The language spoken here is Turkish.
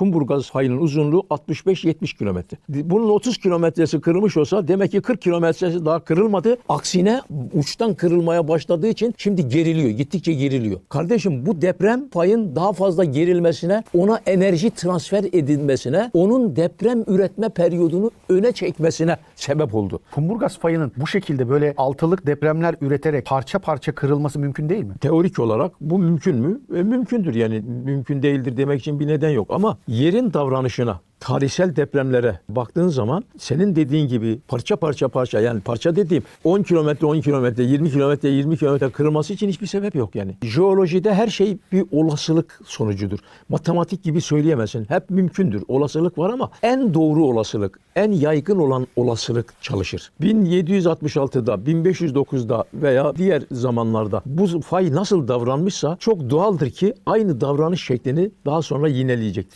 Kumburgaz fayının uzunluğu 65-70 kilometre. Bunun 30 kilometresi kırılmış olsa demek ki 40 kilometresi daha kırılmadı. Aksine uçtan kırılmaya başladığı için şimdi geriliyor. Gittikçe geriliyor. Kardeşim bu deprem fayın daha fazla gerilmesine, ona enerji transfer edilmesine, onun deprem üretme periyodunu öne çekmesine sebep oldu. Kumburgaz fayının bu şekilde böyle altılık depremler üreterek parça parça kırılması mümkün değil mi? Teorik olarak bu mümkün mü? E, mümkündür yani mümkün değildir demek için bir neden yok ama yerin davranışına tarihsel depremlere baktığın zaman senin dediğin gibi parça parça parça yani parça dediğim 10 kilometre 10 kilometre 20 kilometre 20 kilometre kırılması için hiçbir sebep yok yani. Jeolojide her şey bir olasılık sonucudur. Matematik gibi söyleyemezsin. Hep mümkündür. Olasılık var ama en doğru olasılık, en yaygın olan olasılık çalışır. 1766'da, 1509'da veya diğer zamanlarda bu fay nasıl davranmışsa çok doğaldır ki aynı davranış şeklini daha sonra yineleyecektir.